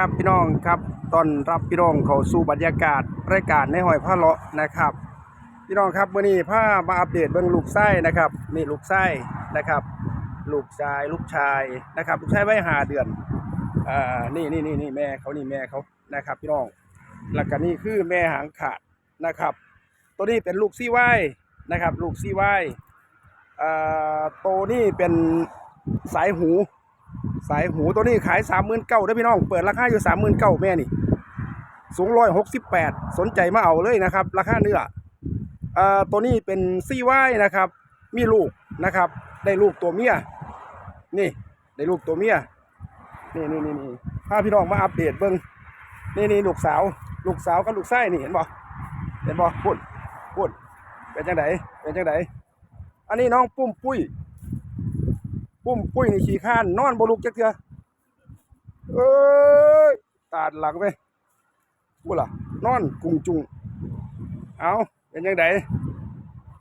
ครับพี่น้องครับตอนรับพี่น้องเข้าสู่บรรยากาศรายการในหอยผ้าเลาะนะครับ พี่น้องครับมื่อนี้ผ้ามาอัปเดตเบื้องลูกไส้นะครับนี่ลูกไส้นะครับ ลูกชายลูกชายนะครับ ลูกชายไว้หาเดือนอ่านี่นี่นี่นี่แม่เขานี่แม่เขานะครับ พี่น้องแล้วก็นี่คือแม่หางขาดนะครับ ตัวนี้เป็นลูกซี่ไว้นะครับ ลูกซี่ไว้อ่าตัวนี้เป็นสายหู สายหูตัวนี้ขายสามหมื่นเก้าได้พี่น้องเปิดราคาอยู่สามหมื่นเก้าแม่นี่สูงร้อยหกสิบแปดสนใจมาเอาเลยนะครับ ราคาเนื้อเอ่อตัวนี้เป็นซี่ไว้นะครับ มีลูกนะครับ ได้ลูกตัวเมียนี่ได้ลูกตัวเมียนี่นี่นี่นี่พาพี่น้องมาอัปเดตเบิ้งนี่นี่ลูกสาว ลูกสาวกับลูกไส้นี่เห็นบ่เห็นบ่พูดพูดเป็นจังไดเป็นจังไดอันนี้น้องปุ้มปุ้ย ปุ้มปุ้ยในขี้ข้านนอนบลุกจักเทื่อเอ้ยตาดหลังไปพูดล่ะนอนกุงจุงเอาเป็นยังไง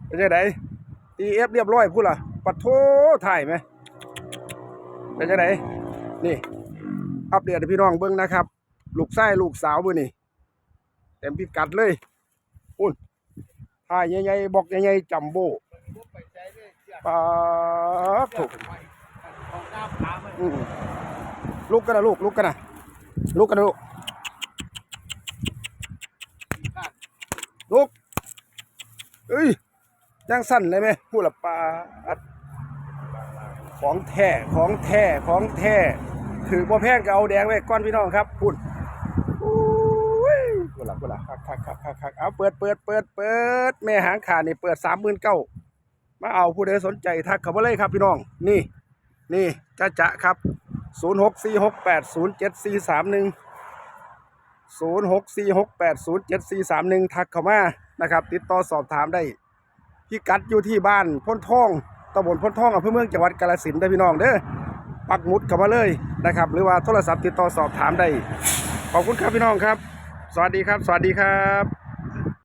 เป็นยังไงตีเอฟเรียบร้อยพูดล่ะปัดโทถ่ายไหมเป็นยังไงนี่อัปเดตพี่น้องเบิ้งนะครับ ลูกไส้ลูกสาวมือนี่เต็มพิกัดเลยอุ่นถ่ายใหญ่ๆบอกใหญ่ๆจัมโบ้ปาดถูก ลุกกันนะลูกลุกกันนะลุกกันนะลูกลุกเอ้ยยังสั่นเลยไหมพูดละปลาของแท้ของแท้ของแท้ถือบ่แพงก็เอาแดงไว้ก้อนพี่น้องครับพูดอุ้ยพูดละพูดละคักคักคักคักคักเอาเปิดเปิดเปิดเปิดแม่หางขาดนี่เปิดสามหมื่นเก้ามาเอาผู้ใดสนใจทักเขามาเลยครับพี่น้องนี่ นี่จะจะครับ 0 6 4 6 8 0 7 4 3 1 0 6 4 6 8 0 7 4 3 1 ทักเข้ามานะครับ ติดต่อสอบถามได้พิกัดอยู่ที่บ้านพ้นท่องตำบลพ้นท่องอำเภอเมืองจังหวัดกาฬสินธุ์ได้พี่น้องเด้อปักหมุดเข้ามาเลยนะครับ หรือว่าโทรศัพท์ติดต่อสอบถามได้ ขอบคุณครับพี่น้องครับ สวัสดีครับ สวัสดีครับ